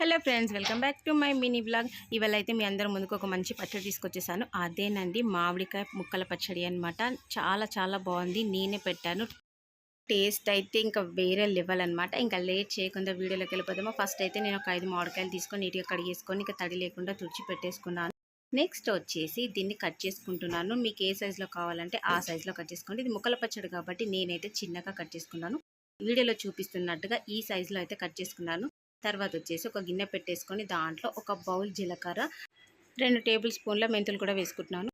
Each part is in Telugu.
Hello friends welcome back to my mini blog ఇవాళ అయితే మీ అందరి ముందుకు ఒక మంచి పచ్చడి తీసుకొచ్చేసాను. అదేనండి మామిడికాయ ముక్కల పచ్చడి అన్నమాట. చాలా చాలా బాగుంది. నేనే పెట్టాను. టేస్ట్ అయితే ఇంకా వేరే లెవెల్ అనమాట ఇంకా లేట్ చేయకుండా వీడియోలోకి వెళ్ళిపోదామా. ఫస్ట్ అయితే నేను ఒక ఐదు మామిడికాయలు తీసుకొని నీట్గా కడిగేసుకొని ఇంకా తడి లేకుండా తుడిచి పెట్టేసుకున్నాను. నెక్స్ట్ వచ్చేసి దీన్ని కట్ చేసుకుంటున్నాను. మీకు ఏ సైజులో కావాలంటే ఆ సైజులో కట్ చేసుకోండి. ఇది ముక్కల పచ్చడి కాబట్టి నేనైతే చిన్నగా కట్ చేసుకున్నాను. వీడియోలో చూపిస్తున్నట్టుగా ఈ సైజులో అయితే కట్ చేసుకున్నాను. తర్వాత వచ్చేసి ఒక గిన్నె పెట్టేసుకొని దాంట్లో ఒక బౌల్ జీలకర్ర రెండు టేబుల్ స్పూన్ల మెంతులు కూడా వేసుకుంటున్నాను.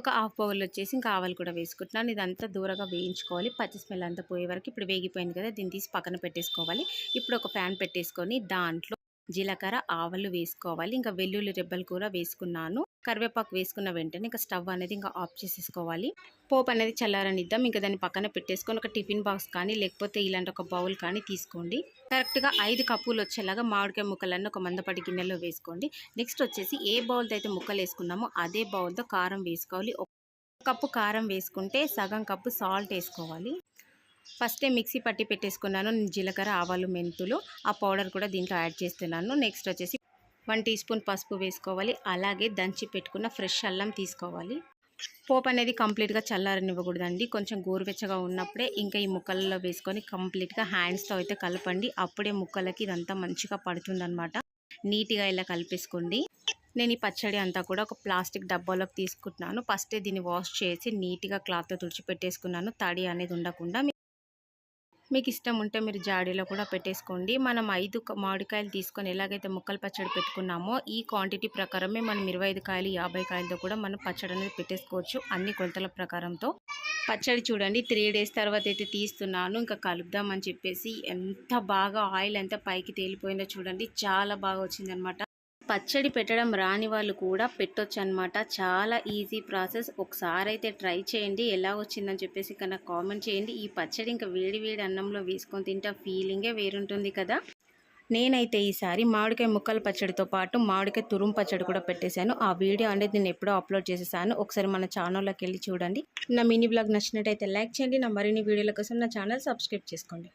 ఒక హాఫ్ బౌల్ వచ్చేసి ఇంకా ఆవాలు కూడా వేసుకుంటున్నాను. ఇదంతా దూరగా వేయించుకోవాలి. పచ్చి స్మెల్ అంతా పోయే వరకు ఇప్పుడు వేగిపోయింది కదా దీన్ని తీసి పక్కన పెట్టేసుకోవాలి. ఇప్పుడు ఒక ప్యాన్ పెట్టేసుకొని దాంట్లో జీలకర్ర ఆవలు వేసుకోవాలి. ఇంకా వెల్లుల్లి రెబ్బలు కూడా వేసుకున్నాను. కరివేపాకు వేసుకున్న వెంటనే ఇంకా స్టవ్ అనేది ఇంకా ఆఫ్ చేసేసుకోవాలి. పోపు అనేది చల్లారనిద్దాం. ఇంకా దాన్ని పక్కన పెట్టేసుకొని ఒక టిఫిన్ బాక్స్ కానీ లేకపోతే ఇలాంటి ఒక బౌల్ కానీ తీసుకోండి. కరెక్ట్గా ఐదు కప్పులు వచ్చేలాగా మామిడికాయ ముక్కలన్నీ ఒక మందపడి గిన్నెలో వేసుకోండి. నెక్స్ట్ వచ్చేసి ఏ బౌల్తో అయితే ముక్కలు వేసుకున్నామో అదే బౌల్తో కారం వేసుకోవాలి. ఒక కప్పు కారం వేసుకుంటే సగం కప్పు సాల్ట్ వేసుకోవాలి. ఫస్టే మిక్సీ పట్టి పెట్టేసుకున్నాను. నేను జీలకర్ర ఆవాలు మెంతులు ఆ పౌడర్ కూడా దీంట్లో యాడ్ చేస్తున్నాను. నెక్స్ట్ వచ్చేసి వన్ టీ స్పూన్ పసుపు వేసుకోవాలి. అలాగే దంచి పెట్టుకున్న ఫ్రెష్ అల్లం తీసుకోవాలి. పోపు అనేది కంప్లీట్గా చల్లారనివ్వకూడదండి. కొంచెం గోరువెచ్చగా ఉన్నప్పుడే ఇంకా ఈ ముక్కలలో వేసుకొని కంప్లీట్గా హ్యాండ్స్తో అయితే కలపండి. అప్పుడే ముక్కలకి ఇదంతా మంచిగా పడుతుందనమాట నీట్గా ఇలా కలిపేసుకోండి. నేను ఈ పచ్చడి అంతా కూడా ఒక ప్లాస్టిక్ డబ్బాలోకి తీసుకుంటున్నాను. ఫస్టే దీన్ని వాష్ చేసి నీట్గా క్లాత్తో తుడిచిపెట్టేసుకున్నాను. తడి అనేది ఉండకుండా మీకు ఇష్టం ఉంటే మీరు జాడీలో కూడా పెట్టేసుకోండి. మనం ఐదు మామిడికాయలు తీసుకొని ఎలాగైతే ముక్కలు పచ్చడి పెట్టుకున్నామో ఈ క్వాంటిటీ ప్రకారమే మనం ఇరవై ఐదు కాయలు యాభై కాయలతో కూడా మనం పచ్చడి అనేది పెట్టేసుకోవచ్చు అన్ని కొలతల ప్రకారంతో. పచ్చడి చూడండి త్రీ డేస్ తర్వాత అయితే తీస్తున్నాను. ఇంకా కలుపుదామని చెప్పేసి ఎంత బాగా ఆయిల్ ఎంత పైకి తేలిపోయిందో చూడండి చాలా బాగా వచ్చిందనమాట పచ్చడి పెట్టడం రాని వాళ్ళు కూడా పెట్టొచ్చు అనమాట చాలా ఈజీ ప్రాసెస్. ఒకసారి అయితే ట్రై చేయండి. ఎలా వచ్చిందని చెప్పేసి కన్నా కామెంట్ చేయండి. ఈ పచ్చడి ఇంకా వేడి వేడి అన్నంలో వేసుకొని తింటే ఫీలింగే వేరుంటుంది కదా. నేనైతే ఈసారి మామిడికాయ ముక్కల పచ్చడితో పాటు మామిడికాయ తురుము పచ్చడి కూడా పెట్టేశాను. ఆ వీడియో అనేది నేను ఎప్పుడో అప్లోడ్ చేసేసాను. ఒకసారి మన ఛానల్లోకి వెళ్ళి చూడండి. నా మినీ బ్లాగ్ నచ్చినట్టయితే లైక్ చేయండి. నా మరిన్ని వీడియోల కోసం నా ఛానల్ సబ్స్క్రైబ్ చేసుకోండి.